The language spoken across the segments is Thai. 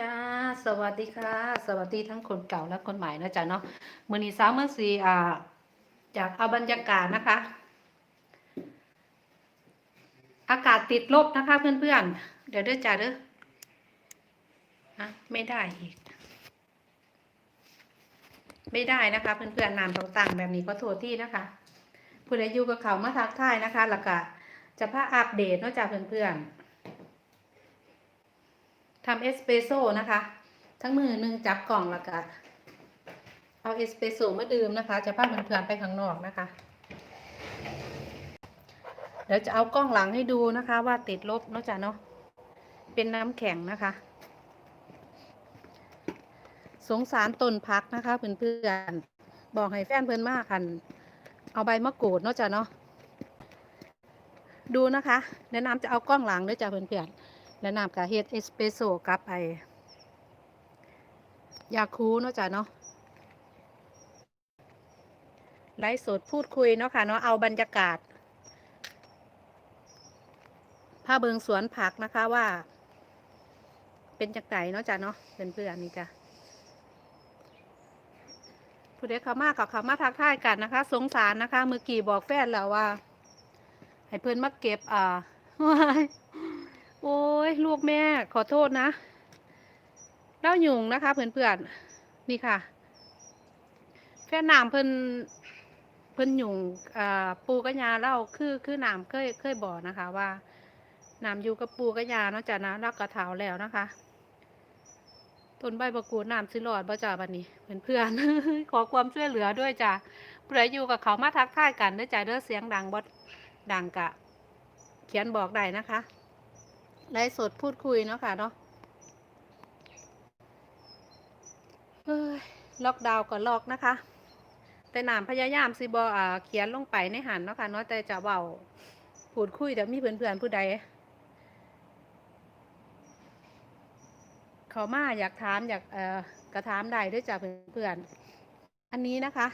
จ้าสวัสดีค่ะ สวัสดีทั้งคนเก่าและคนใหม่นะจ๊ะเนาะมือนีสาวเมื่อสีอ่าจากเอาบรรยากาศนะคะ อากาศติดลบนะคะเพื่อนๆ เดี๋ยวเด้อจ้าเด้ออะไม่ได้อีก ไม่ได้นะคะเพื่อนๆนามต่างๆ แบบนี้ก็โทษที่นะคะผู้ใดอยู่กับเขามาทักทายนะคะแล้วก็จะพาอัปเดตนอกจากเพื่อนๆ ทำเอสเปรสโซ่นะคะ ทั้งมือหนึ่งจับกล่องแล้วก็เอาเอสเปรสโซ่มาดื่มนะคะ จะพาเพื่อนๆไปข้างนอกนะคะ เดี๋ยวจะเอากล้องหลังให้ดูนะคะ ว่าติดลบเนอะจ๊ะเนาะเป็นน้ำแข็งนะคะ สงสารต้นพักนะคะเพื่อนๆบอกให้แฟนเพื่อนมากกันเอาใบมะกรูดเนาะจ๊ะเนาะดูนะคะแนะนำจะเอากล้องหลังด้วยจ้ะเพื่อนๆ และน้ำกะเฮ็ดเอสเปรสโซ่กับไอยาคูเนาะจ้ะเนาะไลฟ์สดพูดคุยเนาะค่ะเนาะเอาบรรยากาศผ้าเบิงสวนผักนะคะว่า เป็นจักไดเนาะจ้ะเนาะเป็นเพื่อนนี่จ้ะผู้ใดเขามากับเขามาทักทายกันนะคะ สงสารนะคะเมื่อกี้บอกแฟนแล้วว่า ให้เพื่อนมาเก็บอ่า โอ้ยลูกแม่ขอโทษนะเล่าหยุงนะคะเพื่อนๆนี่ค่ะ แฟนนามเพิ่นเพิ่นหยุงปูกระยาเล่าคือคือนามเคยเคยบอกนะคะ ว่านามอยู่กับปูกระยาเนาะจ้ะนะรักกระเถาแล้วนะคะต้นใบประกูดนามสิรอดบ่จ้าบันนี้เพื่อนๆขอความช่วยเหลือด้วยจ้ะผู้ใดอยู่กับเขามาทักทายกันด้อจ้ะเด้อเสียงดังบ่ดังกะ เขียนบอกได้นะคะ ไลฟ์สดพูดคุยเนาะค่ะเนาะเฮ้ยล็อกดาวน์ก็ล็อกนะคะ แต่หนามพยายามสิบอ่าเขียนลงไปในหันเนาะค่ะเนาะแต่จะเบาพูดคุยแต่มีเพื่อนๆผู้ใดเขามาอยากถามอยากเอ่อกระถามได้ด้วยจ้ะเพื่อนๆอันนี้นะคะ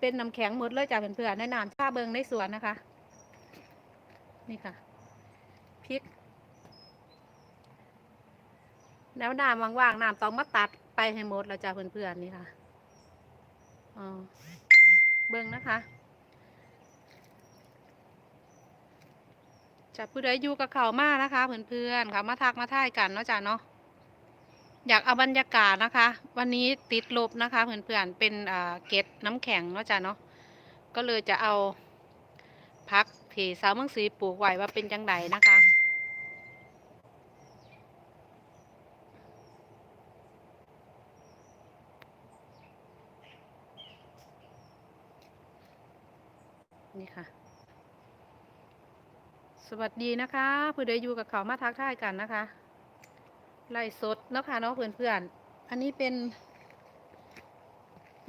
เป็นน้ำแข็งหมดเลยจ้ะเพื่อนๆในน้ำชาเบิงในสวนนะคะ นี่ค่ะพริก แล้วน้ำว่างๆน้ำต้องมาตัดไปให้หมดแล้วจ้ะเพื่อนๆนี่ค่ะอ๋อเบิ่งนะคะจะผู้ใดอยู่กับเขามากนะคะ เพื่อนๆเขามาทักมาท่ายกันเนาะจ้ะเนาะอยากเอาบรรยากาศนะคะ วันนี้ติดลบนะคะ เพื่อนๆเป็นอ่าเกล็ดน้ำแข็งเนาะจ้ะเนาะก็เลยจะเอาพักที่สาวเมืองศรีปลูกไว้ว่าเป็นจังไดนะคะ นี่ค่ะ สวัสดีนะคะผู้ใดอยู่กับเขามาทักทายกันนะคะ ไล่สดนะคะเนาะเพื่อนๆอันนี้เป็น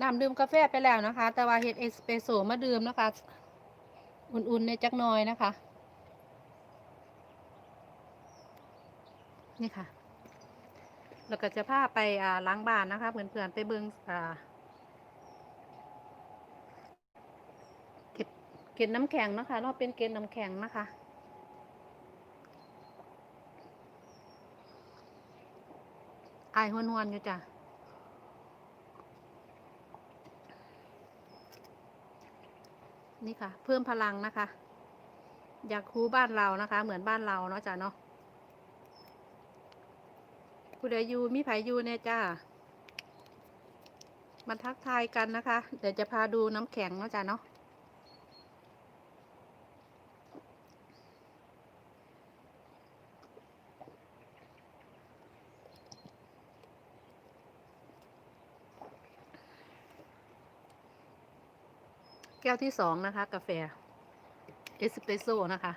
น้ำดื่มกาแฟไปแล้วนะคะ แต่ว่าเฮ็ดเอสเปรสโซ่มาดื่มนะคะ อุ่นๆในจักหน้อยนะคะ นี่ค่ะแล้วก็จะพาไปอาล้างบ้านนะคะเพื่อนๆไปเบิงอ่าเก็บเก็บน้ำแข็งนะคะเราเป็นเก็บน้ำแข็งนะคะายหวนๆอยู่จ้ะนี่ค่ะ เพิ่มพลังนะคะ อยากคูบ้านเรานะคะ เหมือนบ้านเราเนาะจ้ะเนาะผู้ใดอยู่มีไผอยู่เนี่ยจ้ามาทักทายกันนะคะ เดี๋ยวจะพาดูน้ำแข็งเนาะจ้ะเนาะ ก้วที่สองนะคะ กาแฟเอสเปรสโซ่นะคะ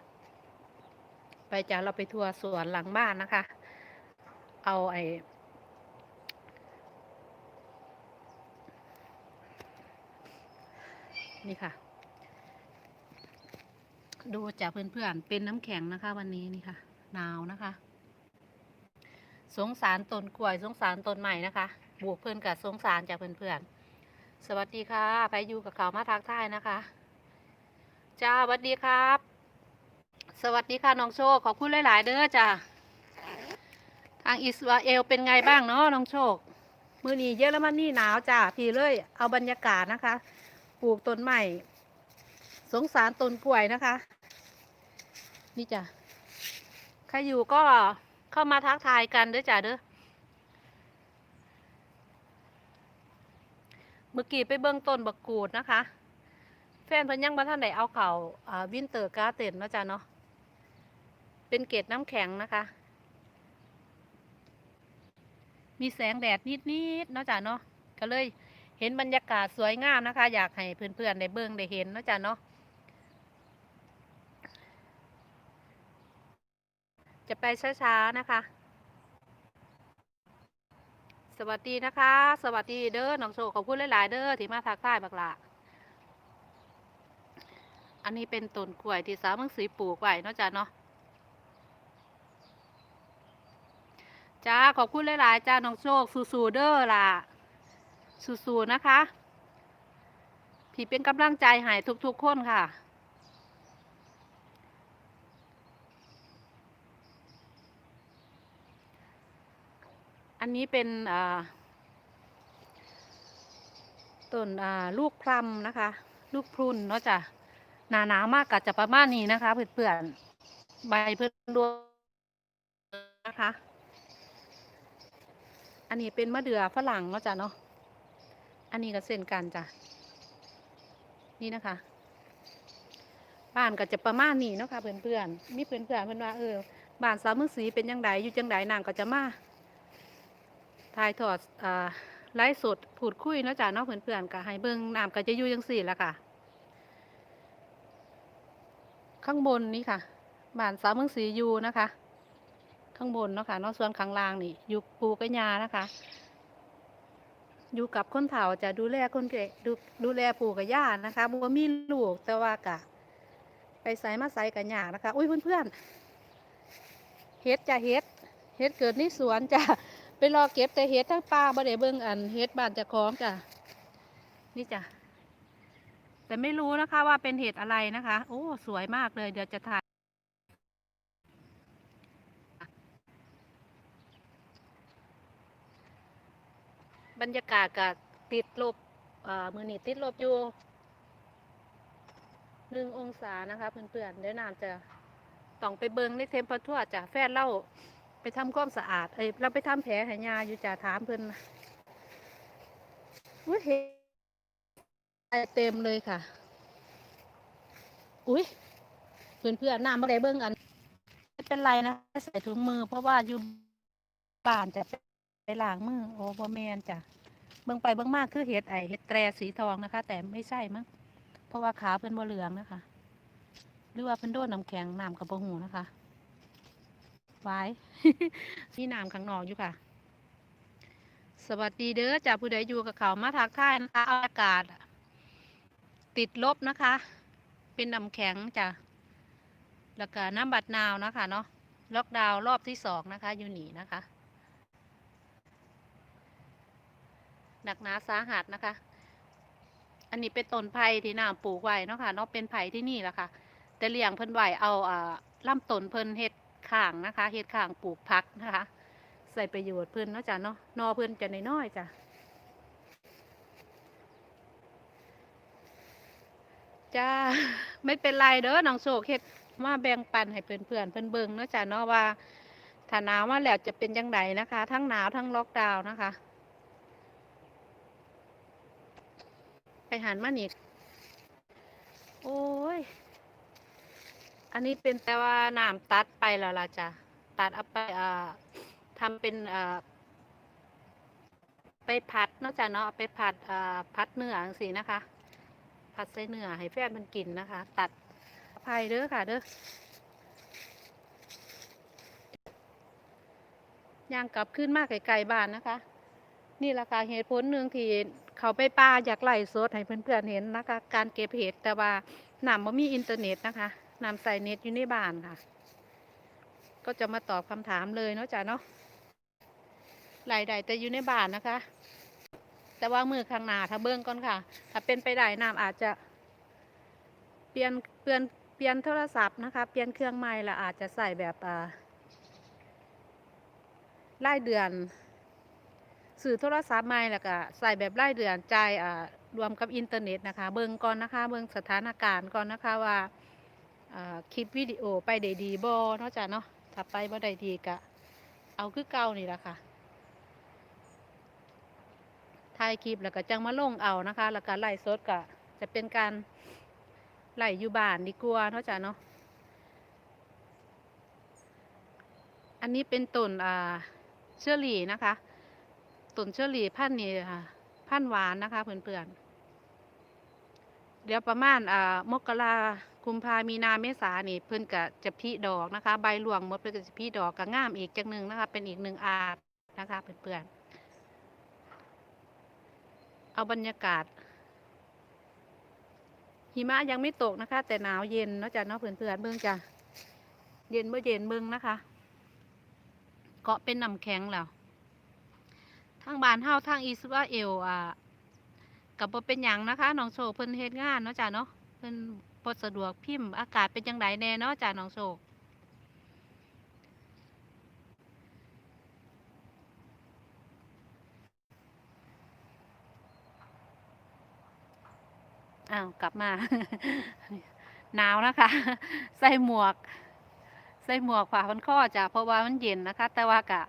ไปจ้าเราไปทัวร์สวนหลังบ้านนะคะ เอาไอ้นี่ค่ะ ดูจากเพื่อนๆ เป็นน้ำแข็งนะคะ วันนี้นี่ค่ะ หนาวนะคะ สงสารต้นกล้วย สงสารต้นใหม่นะคะ บวกเพื่อนกับสงสารจากเพื่อนๆ สวัสดีค่ะไปอยู่กับเขามาทักทายนะคะ จ้าสวัสดีครับ สวัสดีค่ะน้องโชค ขอบคุณหลาย ๆ เด้อจ้าอังอิสราเอลเป็นไงบ้างเนาะน้องโชค มือนี้เยอรมันนี่หนาวจ้าพี่เลย เอาบรรยากาศนะคะ ปลูกต้นใหม่ สงสารต้นกล้วยนะคะ นี่จ้ะใครอยู่ก็เข้ามาทักทายกันเด้อจ้ะเด้อ มื่อกี้ไปเบื้องต้นบักกูดนะคะ แฟนเพิ่นยังบ่ท่านได้เอาเขา่าวินเตอร์การ์เต็นนะจ้ะเนาะเป็นเกล็ดน้ำแข็งนะคะ มีแสงแดดนิดๆเนาะจ้ะเนาะก็เลยเห็นบรรยากาศสวยงามนะคะ อยากให้เพื่อนๆได้เบิ่งได้เห็นเนาะจ้ะเนาะจะไปช้าๆนะคะ สวัสดีนะคะ สวัสดีเด้อน้องโชคขอบคุณหลายๆเด้อที่มาทักทายบักละอันนี้เป็นต้นกล้วยที่สาวมืองสีปลูกไว้เนาะจ้ะเนาะจ้าขอบคุณหลายๆจ้าน้องโชคสู้ๆเด้อล่ะสู้ๆนะคะพี่เป็นกำลังใจให้ทุกๆคนค่ะ อันนี้เป็นต้นลูกพลัมนะคะ ลูกพรุนเนาะจ้ะหนาหนามากก็จะประมาณนี้นะคะ เพื่อนๆใบเพื่อนดวงนะคะ อันนี้เป็นมะเดื่อฝรั่งเนาะจ้ะเนาะอันนี้ก็เส้นกันจ้ะนี่นะคะ บ้านก็จะประมาณนี้เนาะค่ะเพื่อนๆมีเพื่อนๆเพื่อนว่าเออบ้านสาวเมือสีเป็นยังไงอยู่จังไดนางก็จะมา ถ่ายทอดอ่าไลฟ์สดพูดคุยเนาะจ้ะเนาะเพื่อนๆก็ให้เบิ่งน้ำก็จะอยู่จังสี่ละค่ะ ข้างบนนี่ค่ะบ้านสาวเมืองศรีอยู่นะคะ ข้างบนเนาะค่ะเนอกส่วนข้างล่างนี่อยู่ปูกระยานะคะอยู่กับคนเฒ่าจะดูแลคนแก่ดูดูแลปู่กับย่านะคะบัวมีลูกแต่ว่ากะ ไปใส่มาใส่กับยานะคะ อุ้ยเพื่อนๆเฮ็ดจะเฮ็ดเฮ็ดเกิดในสวนจ้ะ ไปรอเก็บแต่เฮ็ดทั้งป่าบ่ได้เบิ่งอันเฮ็ดบ้านจะคล้องจ้ะนี่จ้ะแต่ไม่รู้นะคะว่าเป็นเห็ดอะไรนะคะ โอ้สวยมากเลย เดี๋ยวจะถ่ายบรรยากาศกับติดลบมือนีติดลบอยู่หนึ่งองศานะคะเพื่อนๆเดี๋ยวน้ำจะต้องไปเบิงในเทมเพอร์ทั่วจ้ะแฟนเล่า ไปทำความสะอาด เอ้ยเราไปทำแผลห้ยาอยู่จ้ะถามเพื่อนอุ้ยเห็นเต็มเลยค่ะ อุ้ยเพื่อนๆน้ำมาได้เบิ้งอันไม่เป็นไรนะใส่ถุงมือ เพราะว่าอยู่บ้านจะไปล้างมือโอ้บ่แมนจ้ะเบิ่งไปเบิ่งมากคือเห็ดไอเห็ดแตรสีทองนะคะ แต่ไม่ใช่มั้งเพราะว่าขาเพิ่นบ่เหลืองนะคะ หรือว่าเพิ่นโดนน้ำแข็งน้ำกับบ่หูนะคะ ไว้มีน้ำข้างนอกอยู่ค่ะ สวัสดีเด้อจ้าผู้ใดอยู่กับเขามาทักทายนะคะอากาศ ติดลบนะคะ เป็นน้ำแข็งจ้ะแล้วก็น้ำบัดนาวนะคะเนาะล็อกดาวน์รอบที่สองนะคะอยู่หนีนะคะหนักหนาสาหัสนะคะ อันนี้เป็นต้นไผ่ที่น้ำปลูกไว้เนาะค่ะเนาะเป็นไผ่ที่นี่แหละค่ะ แต่เลี้ยงเพิ่นไว้เอาอ่าลำต้นเพิ่นเฮ็ด ข้างนะคะเฮ็ดข้างปลูกพักนะคะ ใส่ประโยชน์เพิ่นเนาะจ้ะเนาะนอเพิ่นจะน้อยๆจ้ะจ้าไม่เป็นไรเด้อน้องโศกเฮ็ดมาแบ่งปันให้เพื่อนๆเพิ่นเบิงเนาะจ้ะเนาะว่าถ้าหนาวมาแล้วจะเป็นจังไดนะคะ ทั้งหนาวทั้งล็อกดาวน์นะคะ ไปหันมานี่โอ้ย อันนี้เป็นแต่ว่าน้ำตัดไปแล้วล่ะจ้ะตัดเอาไปอ่าทำเป็นอ่าไปผัดนอกจากเนาะเอาไปผัดอ่าพัดเนื้อจังซี่นะคะ ผัดใส่เนื้อให้แฟนมันกินนะคะ ตัดอภัยเด้อค่ะเด้อย่างกลับขึ้นมากไกลๆบ้านนะคะ นี่แหละค่ะเหตุผลหนึ่งที่เขาไปป่าอยากไล่สดให้เพื่อนๆเห็นนะคะ การเก็บเห็ดแต่ว่าน้ำบ่มีอินเทอร์เน็ตนะคะ นำใส่เน็ตอยู่ในบ้านค่ะ ก็จะมาตอบคำถามเลยเนาะจ้ะเนาะรายได้แต่อยู่ในบ้านนะคะ แต่ว่ามือข้างหน้าถ้าเบิ้งก่อนค่ะ ถ้าเป็นไปได้น้ำอาจจะ เปลี่ยนเปลี่ยนเปลี่ยนโทรศัพท์นะคะ เปลี่ยนเครื่องใหม่ละอาจจะใส่แบบอ่ารายเดือนสื่อโทรศัพท์ใหม่แล้วก็ใส่แบบรายเดือนจ่ายอ่ารวมกับอินเทอร์เน็ตนะคะ เบิ่งก่อนนะคะ เบิ่งสถานการณ์ก่อนนะคะว่า คลิปวิดีโอไปได้ดีบ่เนาะจ้ะเนาะถ้าไปบ่ได้ดีก็เอาคือเก่านี่แหละค่ะถ่ายคลิปแล้วก็จังมาลงเอานะคะ แล้วก็ไล่สดก็จะเป็นการไล่อยู่บ้านดีกว่าเนาะจ้ะเนาะอันนี้เป็นต้นอ่าเชอรี่นะคะต้นเชอรี่พันนี้ค่ะพันหวานนะคะเพื่อนๆเดี๋ยวประมาณอ่ามกรา คุมภามีนาเมษานี่เพื่อนก็จะพีดอกนะคะ ใบหลวงหมดเพื่อนก็จะพีดอกก็งามอีกจังหนึ่งนะคะ เป็นอีกหนึ่งอาร์ตนะคะเพื่อนๆเอาบรรยากาศ หิมะยังไม่ตกนะคะ แต่หนาวเย็นเนาะจ้ะเนาะเพื่อนๆเบิ่งจ้ะเย็นเมื่อเย็นเบิ่งนะคะ เกาะเป็นน้ำแข็งแล้วทางบ้านเฮาทางอิสราเอลอะกับบ่เป็นหยังนะคะน้องโชเพิ่นเฮ็ดงานเนาะจ้ะเนาะเพิ่น บ่สะดวกพิมพ์อากาศเป็นจังไดแน่เนาะจ้ะน้องโชคอ้าวกลับมา หนาวนะคะ ใส่หมวก ใส่หมวกผ้าพันคอจ้ะเพราะว่ามันเย็นนะคะ แต่ว่ากะ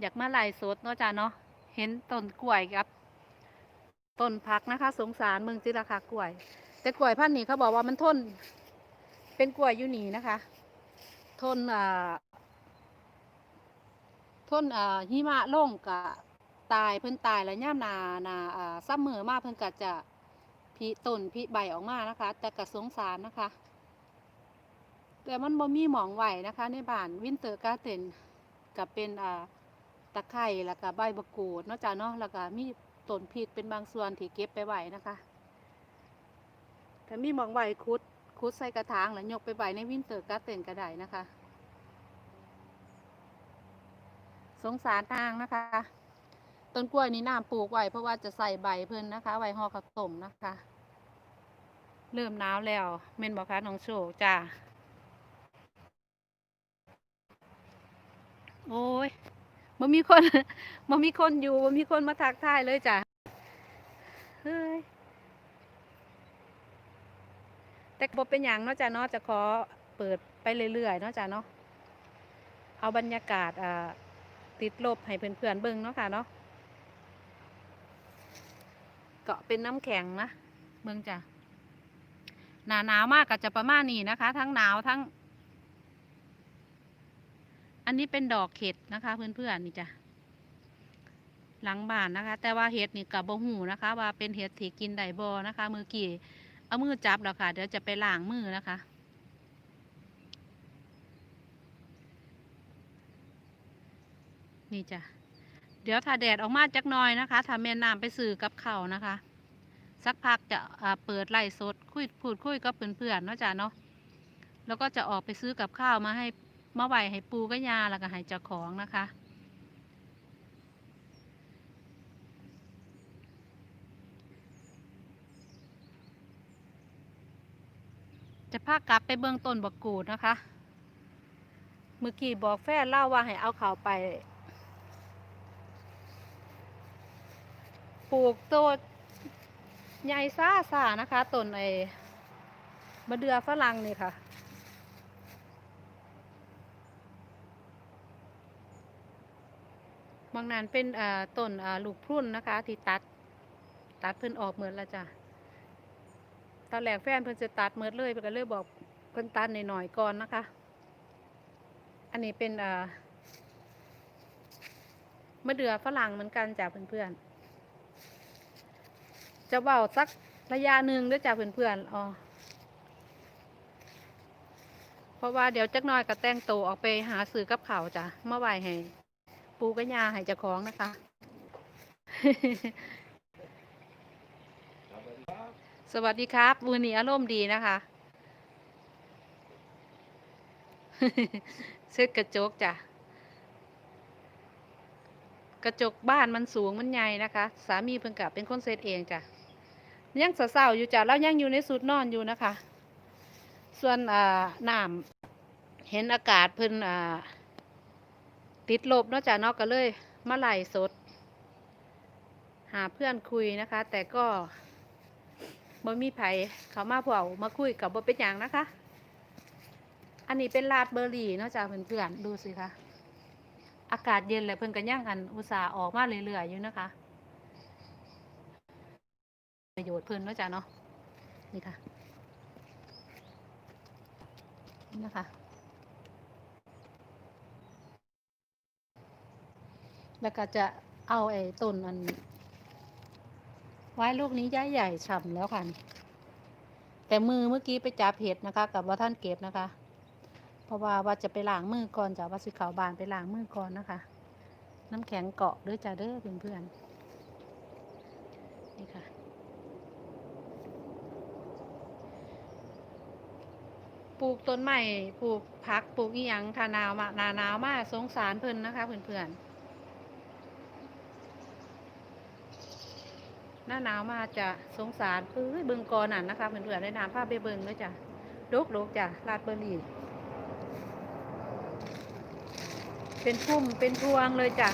อยากมาไล่สดเนาะจ้ะเนาะเห็นต้นกล้วยครับต้นพักนะคะ สงสารเมืองจิราคากล้วย แต่กล้วยพันธุ์นี้เขาบอกว่ามันทน เป็นกล้วยยูนีนะคะ ทนอ่าทนอ่าหิมะลงกะตายเพิ่นตายแล้วย่ามนานาอ่าซ้ำมือมากเพิ่นกะจะพิต้นพิใบออกมานะคะ แต่กะสงสารนะคะ แต่มันบ่มีหมองไหวนะคะ ในบ้านวินเตอร์การ์เทนกับเป็นอ่าตะไคร้แล้วก็ใบมะกูดนาะจ้ะเนาะแล้วก็มีต้นพริกเป็นบางส่วนที่เก็บไปไหวนะคะ ถ้ามีหมองไหวคุดคุดใส่กระถางแล้วยกไปไหวในวินเตอร์การ์เทนก็ได้นะคะ สงสารทางนะคะ ต้นกล้วยนี้น้ำปลูกไว้เพราะว่าจะใส่ใบเพิ่นนะคะไว้ห่อข้าวต้มนะคะ เริ่มหนาวแล้วเม่นบอกคะน้องโชคจ้าโอ้ยมันมีคนมันมีคนอยู่มันมีคนมาทักทายเลยจ้ะ เฮ้ย แต่บ่เป็นอย่างเนาะจ้ะเนาะจะขอเปิดไปเรื่อยๆเนาะจ้ะเนาะเอาบรรยากาศอ่าติดลบให้เพื่อนๆเบิ่งเนาะค่ะเนาะเกาะเป็นน้ำแข็งนะเบิ่งจ้ะหนาหนาวมากก็จะประมาณนี้นะคะ ทั้งหนาวทั้ง อันนี้เป็นดอกเห็ดนะคะ เพื่อนๆนี่จ้ะหลังบ้านนะคะ แต่ว่าเห็ดนี่กับบ่หูนะคะ ว่าเป็นเห็ดที่กินได้บ่นะคะ มือกี่ เอามือจับแล้วค่ะ เดี๋ยวจะไปล้างมือนะคะ นี่จ้ะ เดี๋ยวถ้าแดดออกมาจักหน่อยนะคะ ถ้าแม่น้ำไปสื่อกับเขานะคะ สักพักจะเปิดไล่สดคุยพูดคุยกับเพื่อนๆเนาะจ้ะเนาะ แล้วก็จะออกไปซื้อกับข้าวมาให้มาไหวให้ปูกับยาแล้วก็ให้เจ้าของนะคะ จะพากลับไปเบื้องต้นบักกูดนะคะ เมื่อกี้บอกแฟนเล่าว่าให้เอาเขาไป ปลูกต้นใหญ่ซ่าซ่านะคะต้นไอ้มะเดือฝรั่งนี่ค่ะ บางนั้นเป็นต้นลูกพรุ่นนะคะ ที่ตัด ตัดเพิ่นออกเหมือนล้วจ้ะ ตอนแรกแฟนเพิ่นจะตัดเมือเลยเพิ่นก็เลยบอกเพิ่นตัดหน่อยๆก่อนนะคะ อันนี้เป็นอ่ามะเดื่อฝรั่งเหมือนกันจ้ะเพื่อนๆจะเบาสักระยะหนึ่งด้วยจ้ะเพื่อนๆอ๋อเพราะว่าเดี๋ยวจักหน้อยก็แต่งโตออกไปหาซื้อกับเขาวจ้ะเมาไหวให้ปูกับยาให้เจ้าของนะคะ สวัสดีครับ มือนี้อารมณ์ดีนะคะเช็ดกระจกจ้ะ กระจกบ้านมันสูงมันใหญ่นะคะ สามีเพิ่งกลับเป็นคนเซตเองจ้ะ ยังเศร้าๆอยู่จ้ะแล้วยังอยู่ในสุดนอนอยู่นะคะ ส่วนอ่าน้ำเห็นอากาศเพิ่นอ่าติดลบเนาะจ้ะเนาะก็เลยมาไล่สด หาเพื่อนคุยนะคะ แต่ก็ บ่มีไผเขามาเผามาคุยกับบ่เป็นอย่างนะคะ อันนี้เป็นลาดเบอร์รี่เนาะจ้ะเพื่อนๆดูสิคะอากาศเย็นเลยเพิ่นกันย่างกันอุตส่าห์ออกมาเรื่อยๆอยู่นะคะ ประโยชน์เพิ่นเนาะจ้ะเนาะนี่ค่ะนี่นะคะแล้วก็จะเอาไอ้ต้นมัน ว้ลูกนี้ย้ายใหญ่ฉ่ำแล้วค่ะ แต่มือเมื่อกี้ไปจับเห็ดนะคะ กับว่าท่านเก็บนะคะ เพราะว่าว่าจะไปล้างมือก่อนจะว่าสิขาบานไปล้างมือก่อนนะคะ น้ำแข็งเกาะด้วยจ้าเด้อเพื่อนๆนี่ค่ะ ปลูกต้นไม้ปลูกพักปลูกอีหยังทานาวมานาหนาวมากสงสารเพิ่นนะคะ เพื่อนๆหน้ น้าหนาวมาจะสงสารเอ้ยเบิงกอนั่นนะคะเพื่อนๆได้น้ำผ้าไปเบิงด้วยจ้ะดกดกจ้ะลาดเบอร์รี่เป็นพุ่มเป็นพวงเลยจ้ะ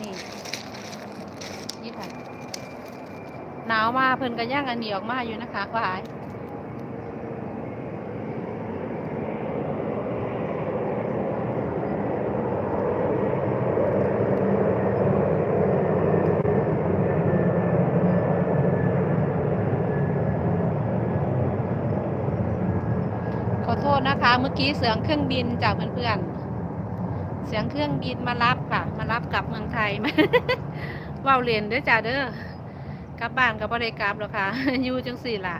นี่นี่ค่ะหนาวมาเพิ่นกันย่างอันนี้ออกมาอยู่นะคะควาย โทษนะคะ เมื่อกี้เสียงเครื่องบินจากเพื่อนๆ เสียงเครื่องบินมารับค่ะ มารับกลับเมืองไทยมาว้าวเรียนเด้อจ้าเด้อกลับบ้านกับบ่ได้กลับหรอกค่ะอยู่จังสี่ละ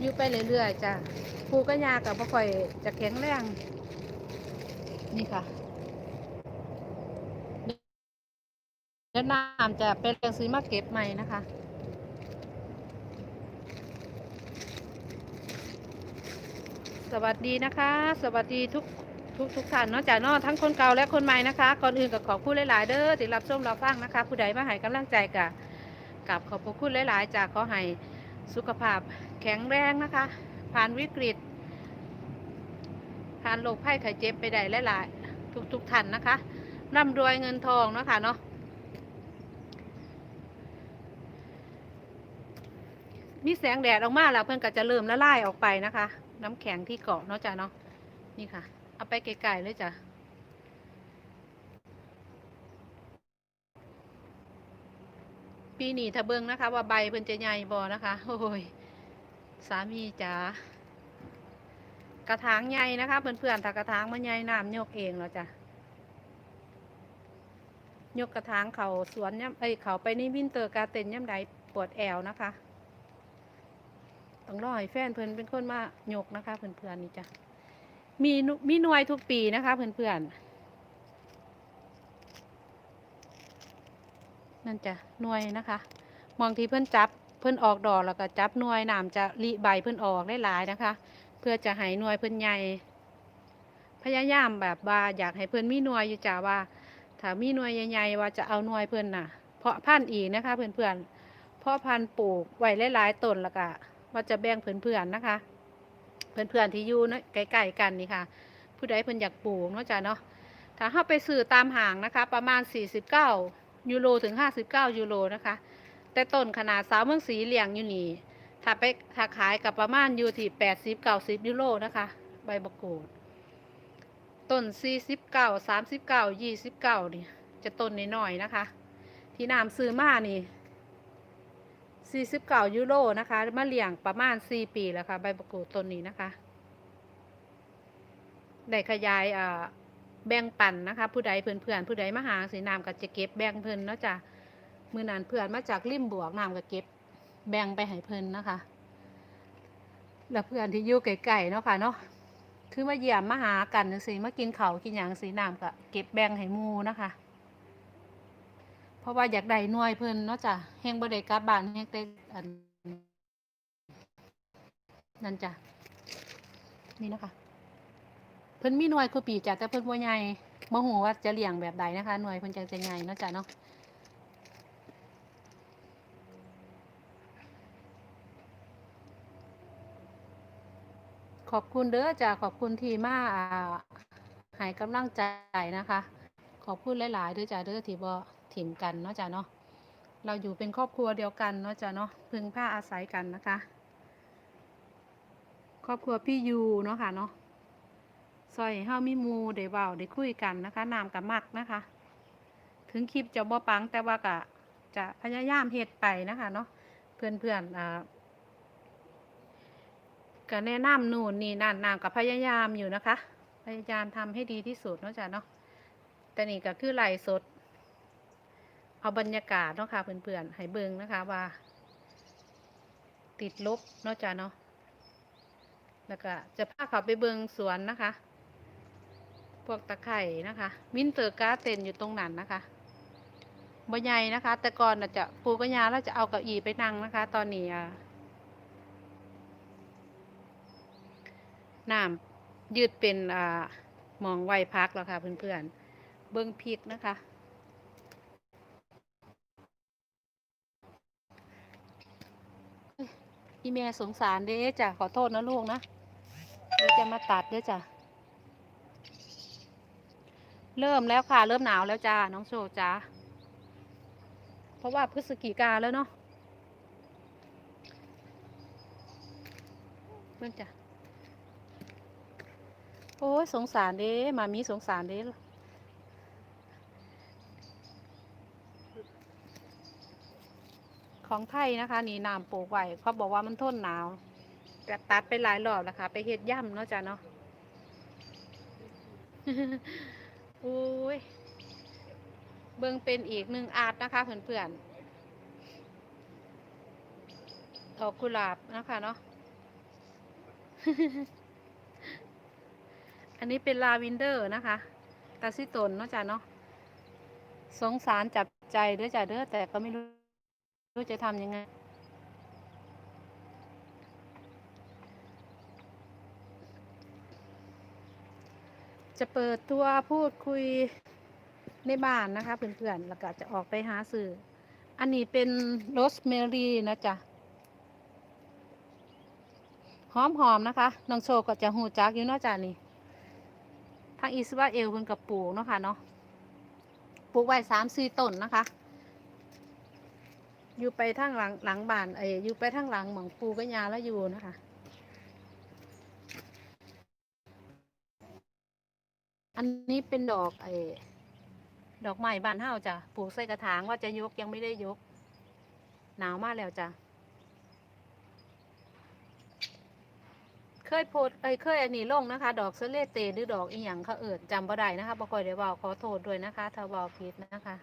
อยู่ไปเรื่อยๆจ้ะปูก็ยากับบ่ค่อยจะแข็งแรง นี่ค่ะเดี๋ยวน้ำจะเป็นเรื่องซื้อมาเก็บใหม่นะคะ สวัสดีนะคะ สวัสดีทุกทุกทุกท่านเนาะจากนอกทั้งคนเก่าและคนใหม่นะคะ ก่อนอื่นก็ขอบคุณหลาย ๆ เด้อที่รับชมรับฟังนะคะ ผู้ใดมาให้กำลังใจกะกับขอบพระคุณหลาย ๆ จากขอให้สุขภาพแข็งแรงนะคะ ผ่านวิกฤต ผ่านโรคภัยไข้เจ็บไปได้หลาย ๆ ทุกทุกท่านนะคะร่ำรวยเงินทองเนาะคะเนาะมีแสงแดดออกมาแล้วเพื่อนก็จะเริ่มละลายออกไปนะคะ น้ำแข็งที่เกาะเนาะจ้ะเนาะนี่ค่ะ เอาไปไกลๆเลยจ้ะปีนี้ถ้าเบิงนะคะ ว่าใบเพิ่นจะใหญ่บ่นะคะโอ้ยสามีจ๋ากระถางใหญ่นะคะเพื่อนๆถ้ากระถางมันใหญ่น้ำยกเองแล้วจ้ะยกกระถางเขาสวนย่ำเอ้ยเขาไปนี่วินเตอร์การเต็นย่ำใดปวดแอวนะคะ ต้องรอให้แฟนเพื่อนเป็นคนมาโยกนะคะ เพื่อนๆนี่จ้ะมีมีหน่วยทุกปีนะคะ เพื่อนๆนั่นจ้ะหน่วยนะคะ มองที่เพื่อนจับเพื่อนออกดอกแล้วก็จับหน่วยน้ำจะรีใบเพื่อนออกได้หลายนะคะ เพื่อจะให้หน่วยเพื่อนใหญ่พยายามแบบว่าอยากให้เพื่อนมีหน่วยอยู่จ้ะว่าถ้ามีหน่วยใหญ่ๆว่าจะเอาหน่วยเพื่อนน่ะ เพาะพันธุ์อีกนะคะ เพื่อนๆเพาะพันธุ์ปลูกไว้หลายๆต้นแล้วก็ ว่าจะแบ่งเพื่อนๆนะคะ เพื่อนๆที่อยู่นะใกล้ๆกันนี่ค่ะ ผู้ใดเพิ่นอยากปลูกเนาะจ้ะเนาะถ้าเข้าไปซื้อตามห่างนะคะ ประมาณ 49 ยูโรถึง 59 ยูโรนะคะ แต่ต้นขนาดสาวเมืองสีเหลียงอยู่นี่ถ้าไปถ้าขายกับประมาณอยู่ที่80 90ยูโรนะคะ ใบมะกรูดต้น49 39 29นี่จะต้นน้อยๆนะคะ ที่น้ำซื้อมานี่ 49ยูโรนะคะมาเลี้ยงประมาณ 4 ปีแล้วค่ะ ใบมะกูดต้นนี้นะคะได้ขยายอ่าแบ่งปันนะคะ ผู้ใดเพื่อนเพื่อนผู้ใดมาหาสีน้ำก็จะเก็บแบ่งเพิ่อนเนาะจ้ะมือนั้นเพื่อนมาจากริมบวกน้ำก็เก็บแบ่งไปให้เพิ่อนนะคะ แล้วเพื่อนที่อยู่ไกลๆเนาะค่ะเนาะคือมาเยี่ยมมาหากันจังซี่มากินเขากินหยังสีน้ำก็เก็บแบ่งให้มูนะคะ เพราะว่าอยากได้หน่วยเพิ่นเนาะจ้ะแฮงบ่ได้กลับบ้านแฮงได้อันนั่นจ้ะนี่นะคะเพิ่นมีหน่วยคือปีจ้ะแต่เพิ่นบ่ใหญ่บ่ฮู้ว่าจะเลี้ยงแบบใดนะคะหน่วยเพิ่นจังจะใหญ่เนาะจ้ะเนาะขอบคุณเด้อจ้ะขอบคุณทีมาอ่าให้กำลังใจนะคะ ขอบคุณหลาย ๆ เด้อจ้ะเด้อที่บ่ ถิ่มกันเนาะจ้ะเนาะเราอยู่เป็นครอบครัวเดียวกันเนาะจ้ะเนาะพึ่งผ้าอาศัยกันนะคะ ครอบครัวพี่ยูเนาะค่ะเนาะซอยห้เฮามีมูได้เว้าได้คุยกันนะคะน้ำกับมักนะคะ ถึงคลิปจะบ่ปังแต่ว่าก็จะพยายามเฮ็ดไปนะคะเนาะเพื่อนๆอ่าก็แนะนำนู่นนี่นั่นนางก็พยายามอยู่นะคะ พยายามทำให้ดีที่สุดเนาะจ้ะเนาะแต่นี่ก็คือไหลสด เอาบรรยากาศเนาะค่ะเพื่อนๆให้เบิ่งนะคะว่า ติดลบเนาะจ้ะเนาะแล้วก็จะพาเขาไปเบิ่งสวนนะคะ พวกตะไคร่นะคะวินเตอร์การ์เต็นอยู่ตรงนั้นนะคะบใหญ่นะคะ แต่ก่อนจะปูกระยาแล้วจะเอาเก้าอี้ไปนั่งนะคะ ตอนนี้น้ำยืดเป็นอ่าหมองไวพักแล้วค่ะเพื่อนๆเบิ้งพริกนะคะ อีเมลสงสารเด้จ้ะขอโทษนะลูกนะเดี๋ยวจะมาตัดเด้อจ้ะเริ่มแล้วค่ะ เริ่มหนาวแล้วจ้าน้องโชจ้าเพราะว่าพฤศจิกาแล้วเนาะเพื่อนจ้ะโอ้ยสงสารเด้มามีสงสารเด้ ของไทยนะคะ นี่น้ำปลูกไว้เขาบอกว่ามันทนหนาวแต่ตัดไปหลายรอบแล้วค่ะ ไปเฮ็ดย่ำเนาะจ้ะเนาะโอ้ยเบิ่งเป็นอีกหนึ่งอาร์ตนะคะเพื่อนๆดอกกุหลาบนะคะเนาะอันนี้เป็นลาวินเดอร์นะคะตาซิตนเนาะจ้ะเนาะสงสารจับใจเด้อจ้ะเด้อแต่ก็ไม่รู้ รู้จะทำยังไง จะเปิดตัวพูดคุยในบ้านนะคะเพื่อนๆ แล้วก็จะออกไปหาสื่อ อันนี้เป็นโรสเมรี่นะจ๊ะ หอมๆนะคะ น้องโชก็จะหูจักอยู่นาะจ้ะนี่ทางอิสราเอลเพิ่นกับปลูกเนาะค่ะเนาะ ปลูกไว้สามสี่ต้นนะคะ อยู่ไปทางหลังหลังบ้านเอยอยู่ไปทางหลังหมองปูก็ยาแล้วอยู่นะคะอันนี้เป็นดอกไอ้ดอกไม้บ้านเฮาจ้ะปลูกใส่กระถางว่าจะยกยังไม่ได้ยก หนาวมากแล้วจ้ะเคยโพสต์เอ้เคยอันนี้ลงนะคะ ดอกเสเลเตหรือดอกอีหยังเขาเอิดจำบ่ได้นะคะบ่ค่อยได้เว้าขอโทษด้วยนะคะถ้าเว้าผิดนะคะ